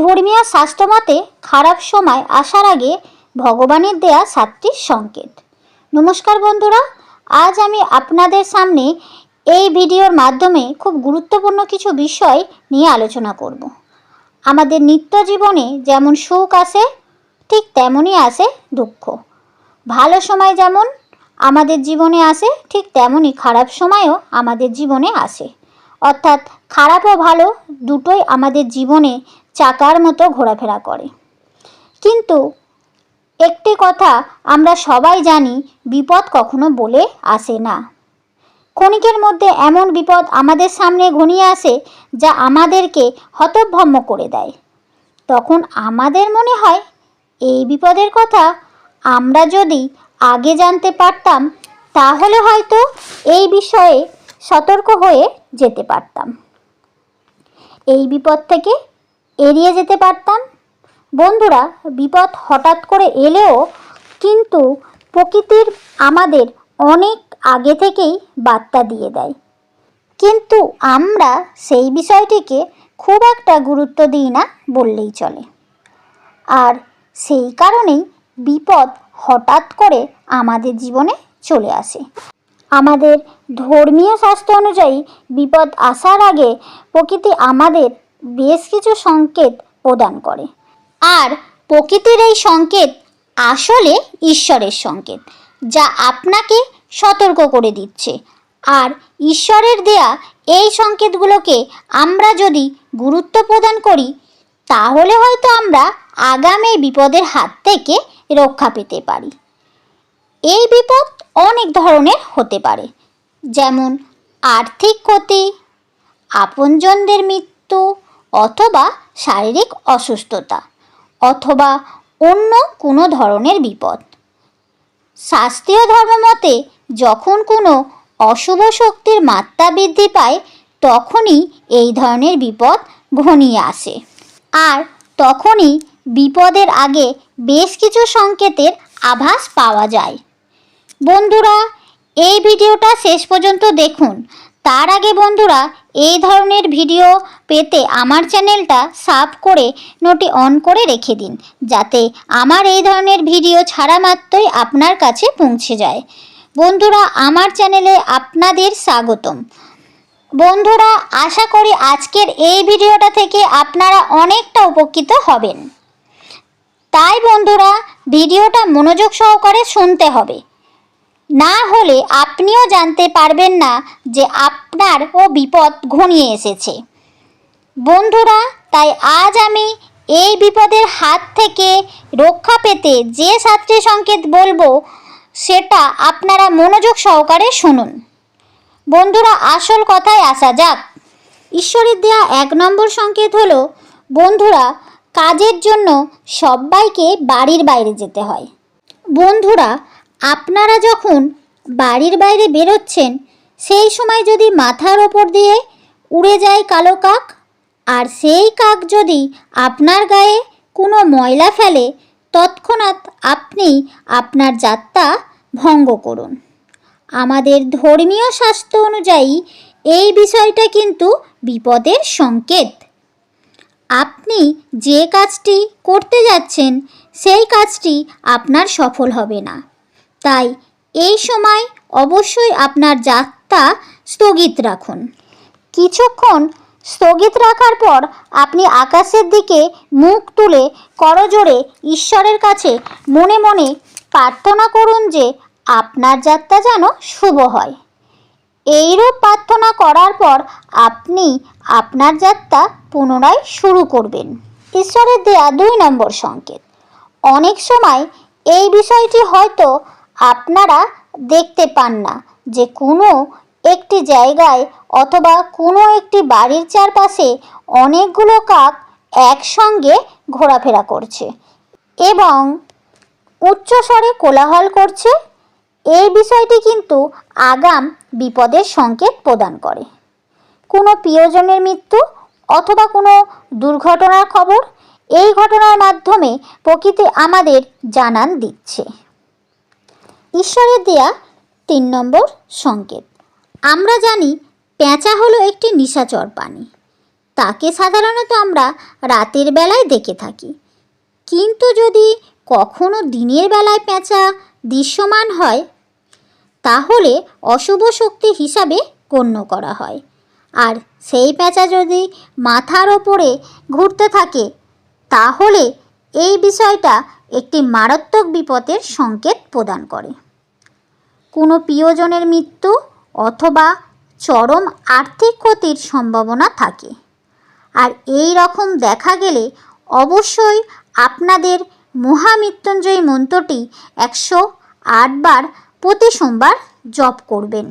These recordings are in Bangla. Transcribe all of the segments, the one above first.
ধর্মীয় শাস্ত্রমতে খারাপ সময় আসার আগে ভগবানের দেয়া সাতটি সংকেত। নমস্কার বন্ধুরা, আজ আমি আপনাদের সামনে এই ভিডিওর মাধ্যমে খুব গুরুত্বপূর্ণ কিছু বিষয় নিয়ে আলোচনা করব। আমাদের নিত্য জীবনে যেমন সুখ আসে, ঠিক তেমনই আসে দুঃখ। ভালো সময় যেমন আমাদের জীবনে আসে, ঠিক তেমনই খারাপ সময়ও আমাদের জীবনে আসে। অর্থাৎ খারাপ ও ভালো দুটোই আমাদের জীবনে চাকার মতো ঘোরাফেরা করে। কিন্তু একটি কথা আমরা সবাই জানি, বিপদ কখনো বলে আসে না। ক্ষণিকের মধ্যে এমন বিপদ আমাদের সামনে ঘনিয়ে আসে যা আমাদেরকে হতভম্ব করে দেয়। তখন আমাদের মনে হয়, এই বিপদের কথা আমরা যদি আগে জানতে পারতাম, তাহলে হয়তো এই বিষয়ে সতর্ক হয়ে যেতে পারতাম। এই বিপদ থেকে এড়িয়ে যেতে পারতাম। বন্ধুরা, বিপদ হঠাৎ করে এলেও কিন্তু প্রকৃতির আমাদের অনেক আগে থেকেই বার্তা দিয়ে দেয়। কিন্তু আমরা সেই বিষয়টিকে খুব একটা গুরুত্ব দিই না বললেই চলে। আর সেই কারণেই বিপদ হঠাৎ করে আমাদের জীবনে চলে আসে। আমাদের ধর্মীয় শাস্ত্র অনুযায়ী বিপদ আসার আগে প্রকৃতি আমাদের বেশ কিছু সংকেত প্রদান করে। আর প্রকৃতির এই সংকেত আসলে ঈশ্বরের সংকেত, যা আপনাকে সতর্ক করে দিচ্ছে। আর ঈশ্বরের দেয়া এই সংকেতগুলোকে আমরা যদি গুরুত্ব প্রদান করি, তাহলে হয়তো আমরা আগামী বিপদের হাত থেকে রক্ষা পেতে পারি। এই বিপদ অনেক ধরনের হতে পারে। যেমন আর্থিক ক্ষতি, আপনজনদের মৃত্যু অথবা শারীরিক অসুস্থতা অথবা অন্য কোনো ধরনের বিপদ। শাস্ত্রীয় ধর্ম মতে যখন কোনো অশুভ শক্তির মাত্রা বৃদ্ধি পায়, তখনই এই ধরনের বিপদ ঘনিয়ে আসে। আর তখনই বিপদের আগে বেশ কিছু সংকেতের আভাস পাওয়া যায়। বন্ধুরা, এই ভিডিওটা শেষ পর্যন্ত দেখুন। তার আগে বন্ধুরা, এই ধরনের ভিডিও পেতে আমার চ্যানেলটা সাব করে নোটি অন করে রেখে দিন, যাতে আমার এই ধরনের ভিডিও ছাড়া মাত্রই আপনার কাছে পৌঁছে যায়। বন্ধুরা, আমার চ্যানেলে আপনাদের স্বাগতম। বন্ধুরা, আশা করি আজকের এই ভিডিওটা থেকে আপনারা অনেকটা উপকৃত হবেন। তাই বন্ধুরা, ভিডিওটা মনোযোগ সহকারে শুনতে হবে। না হলে আপনিও জানতে পারবেন না যে আপনার ও বিপদ ঘনিয়ে এসেছে। বন্ধুরা, তাই আজ আমি এই বিপদের হাত থেকে রক্ষা পেতে যে সাতটি সংকেত বলব, সেটা আপনারা মনোযোগ সহকারে শুনুন। বন্ধুরা, আসল কথায় আসা যাক। ঈশ্বরের দেয়া এক নম্বর সংকেত হলো, বন্ধুরা, কাজের জন্য সবাইকে বাড়ির বাইরে যেতে হয়। বন্ধুরা আপনারা যখন বাড়ির বাইরে বেরোচ্ছেন, সেই সময় যদি মাথার ওপর দিয়ে উড়ে যায় কালো কাক, আর সেই কাক যদি আপনার গায়ে কোনো ময়লা ফেলে, তৎক্ষণাৎ আপনি আপনার যাত্রা ভঙ্গ করুন। আমাদের ধর্মীয় শাস্ত্র অনুযায়ী এই বিষয়টা কিন্তু বিপদের সংকেত। আপনি যে কাজটি করতে যাচ্ছেন, সেই কাজটি আপনার সফল হবে না। তাই এই সময় অবশ্যই আপনার যাত্রা স্থগিত রাখুন। কিছুক্ষণ স্থগিত রাখার পর আপনি আকাশের দিকে মুখ তুলে করজোড়ে ঈশ্বরের কাছে মনে মনে প্রার্থনা করুন যে আপনার যাত্রা যেন শুভ হয়। এইরূপ প্রার্থনা করার পর আপনি আপনার যাত্রা পুনরায় শুরু করবেন। ঈশ্বরের দেয়া দুই নম্বর সংকেত। অনেক সময় এই বিষয়টি হয়তো আপনারা দেখতে পান না যে কোনো একটি জায়গায় অথবা কোনো একটি বাড়ির চারপাশে অনেকগুলো কাক একসঙ্গে ঘোরাফেরা করছে এবং উচ্চস্বরে কোলাহল করছে। এই বিষয়টি কিন্তু আগাম বিপদের সংকেত প্রদান করে। কোনো প্রিয়জনের মৃত্যু অথবা কোনো দুর্ঘটনার খবর এই ঘটনার মাধ্যমে প্রকৃতি আমাদের জানান দিচ্ছে। ঈশ্বরের দেয়া তিন নম্বর সংকেত। আমরা জানি পেঁচা হলো একটি নিশাচর প্রাণী। তাকে সাধারণত আমরা রাতের বেলায় দেখে থাকি। কিন্তু যদি কখনো দিনের বেলায় পেঁচা দৃশ্যমান হয়, তাহলে অশুভ শক্তি হিসাবে গণ্য করা হয়। আর সেই পেঁচা যদি মাথার ওপরে ঘুরতে থাকে, তাহলে এই বিষয়টা একটি মারাত্মক বিপদের সংকেত প্রদান করে। কোনো প্রিয়জনের মৃত্যু অথবা চরম আর্থিক ক্ষতির সম্ভাবনা থাকে। আর এই রকম দেখা গেলে অবশ্যই আপনাদের মহামৃত্যুঞ্জয়ী মন্ত্রটি একশো আটবার প্রতি সোমবার জপ করবেন।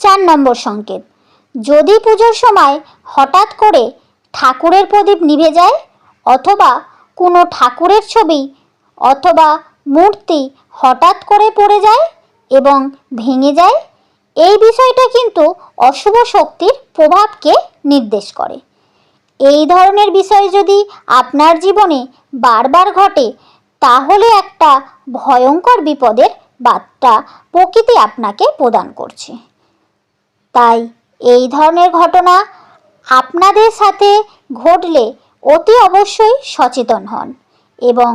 চার নম্বর সংকেত, যদি পুজোর সময় হঠাৎ করে ঠাকুরের প্রদীপ নিভে যায় অথবা কোনো ঠাকুরের ছবি অথবা মূর্তি হঠাৎ করে পড়ে যায় এবং ভেঙে যায়, এই বিষয়টা কিন্তু অশুভ শক্তির প্রভাবকে নির্দেশ করে। এই ধরনের বিষয় যদি আপনার জীবনে বারবার ঘটে, তাহলে একটা ভয়ঙ্কর বিপদের বার্তা প্রকৃতি আপনাকে প্রদান করছে। তাই এই ধরনের ঘটনা আপনাদের সাথে ঘটলে অতি অবশ্যই সচেতন হন এবং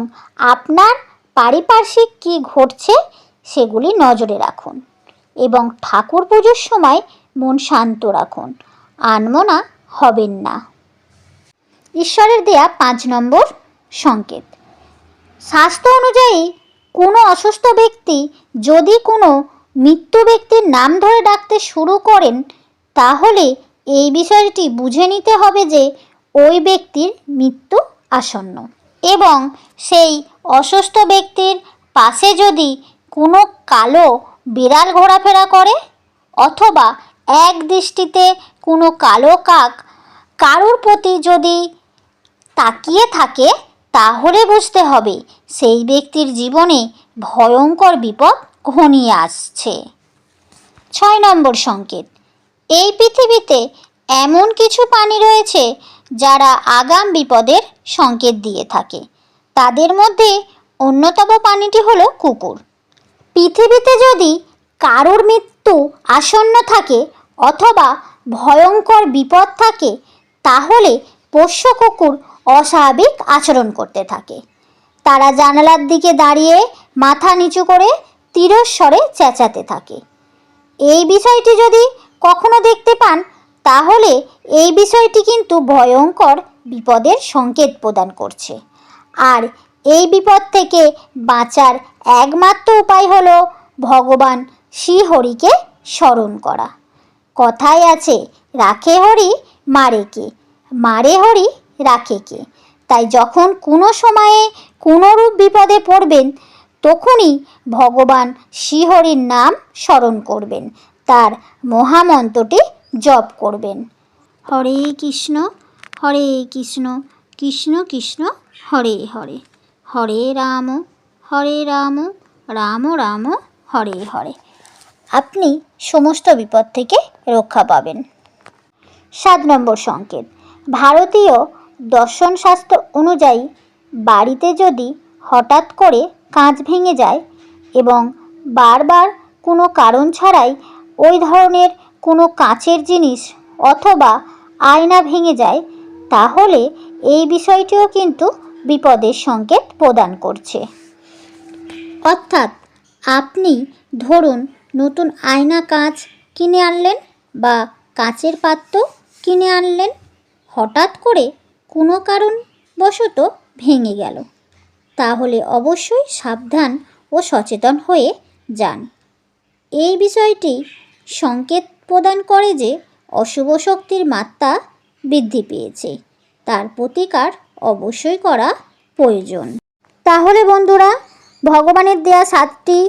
আপনার পারিপার্শ্বিক কী ঘটছে সেগুলি নজরে রাখুন এবং ঠাকুর পুজোর সময় মন শান্ত রাখুন। আনমনা হবেন না। ঈশ্বরের দেয়া পাঁচ নম্বর সংকেত। স্বাস্থ্য অনুযায়ী কোনো অসুস্থ ব্যক্তি যদি কোনো মৃত্যু ব্যক্তির নাম ধরে ডাকতে শুরু করেন, তাহলে এই বিষয়টি বুঝে নিতে হবে যে ওই ব্যক্তির মৃত্যু আসন্ন এবং সেই অসুস্থ ব্যক্তির পাশে যদি কোনো কালো বিড়াল ঘোরাফেরা করে? অথবা এক দৃষ্টিতে কোনো কালো কাক কারুর প্রতি যদি তাকিয়ে থাকে, তাহলে বুঝতে হবে সেই ব্যক্তির জীবনে ভয়ঙ্কর বিপদ ঘনিয়ে আসছে। ছয় নম্বর সংকেত। এই পৃথিবীতে এমন কিছু প্রাণী রয়েছে যারা আগাম বিপদের সংকেত দিয়ে থাকে। তাদের মধ্যে অন্যতম প্রাণীটি হলো কুকুর। পৃথিবীতে যদি কারোর মৃত্যু আসন্ন থাকে অথবা ভয়ঙ্কর বিপদ থাকে, তাহলে পোষ্য কুকুর অস্বাভাবিক আচরণ করতে থাকে। তারা জানালার দিকে দাঁড়িয়ে মাথা নিচু করে তীরস্বরে চেঁচাতে থাকে। এই বিষয়টি যদি কখনো দেখতে পান, তাহলে এই বিষয়টি কিন্তু ভয়ঙ্কর বিপদের সংকেত প্রদান করছে। আর এই বিপদ থেকে বাঁচার একমাত্র উপায় হলো ভগবান শ্রীহরিকে স্মরণ করা। কথায় আছে, রাখে হরি, মারে কে? মারে হরি, রাখে কে? তাই যখন কোনো সময়ে কোনোরূপ বিপদে পড়বেন, তখনই ভগবান শ্রীহরির নাম স্মরণ করবেন। তার মহামন্ত্রটি জপ করবেন। হরে কৃষ্ণ হরে কৃষ্ণ কৃষ্ণ কৃষ্ণ, হরে হরে। হরে রাম। হরে রাম রাম রাম, হরে হরে। আপনি সমস্ত বিপদ থেকে রক্ষা পাবেন। সাত নম্বর সংকেত। ভারতীয় দর্শন দর্শনশাস্ত্র অনুযায়ী বাড়িতে যদি হঠাৎ করে কাঁচ ভেঙে যায় এবং বারবার কোনো কারণ ছাড়াই ওই ধরনের কোনো কাঁচের জিনিস অথবা আয়না ভেঙে যায়, তাহলে এই বিষয়টিও কিন্তু বিপদের সংকেত প্রদান করছে। অর্থাৎ আপনি ধরুন নতুন আয়না কাঁচ কিনে আনলেন বা কাঁচের পাত্র কিনে আনলেন, হঠাৎ করে কোনো কারণ কারণবশত ভেঙে গেল। তাহলে অবশ্যই সাবধান ও সচেতন হয়ে যান। এই বিষয়টি সংকেত প্রদান করে যে অশুভ শক্তির মাত্রা বৃদ্ধি পেয়েছে, তার প্রতিকার অবশ্যই করা প্রয়োজন। তাহলে বন্ধুরা ভগবানের দেয়া সাতটি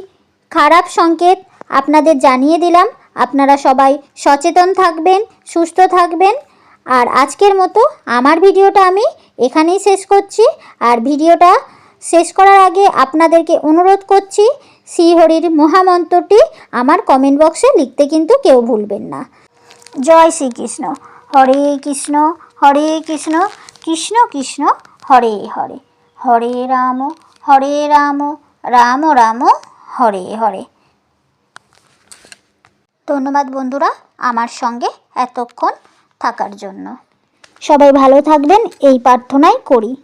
খারাপ সংকেত আপনাদের জানিয়ে দিলাম। আপনারা সবাই সচেতন থাকবেন, সুস্থ থাকবেন। আর আজকের মতো আমার ভিডিওটা আমি এখানেই শেষ করছি। আর ভিডিওটা শেষ করার আগে আপনাদেরকে অনুরোধ করছি, শ্রীহরির মহামন্ত্রটি আমার কমেন্ট বক্সে লিখতে কিন্তু কেউ ভুলবেন না। জয় শ্রীকৃষ্ণ। হরে কৃষ্ণ হরে কৃষ্ণ কৃষ্ণ কৃষ্ণ, হরে হরে। হরে রাম হরে রাম। রাম রাম, হরে হরে। ধন্যবাদ বন্ধুরা আমার সঙ্গে এতক্ষণ থাকার জন্য। সবাই ভালো থাকবেন, এই প্রার্থনাই করি।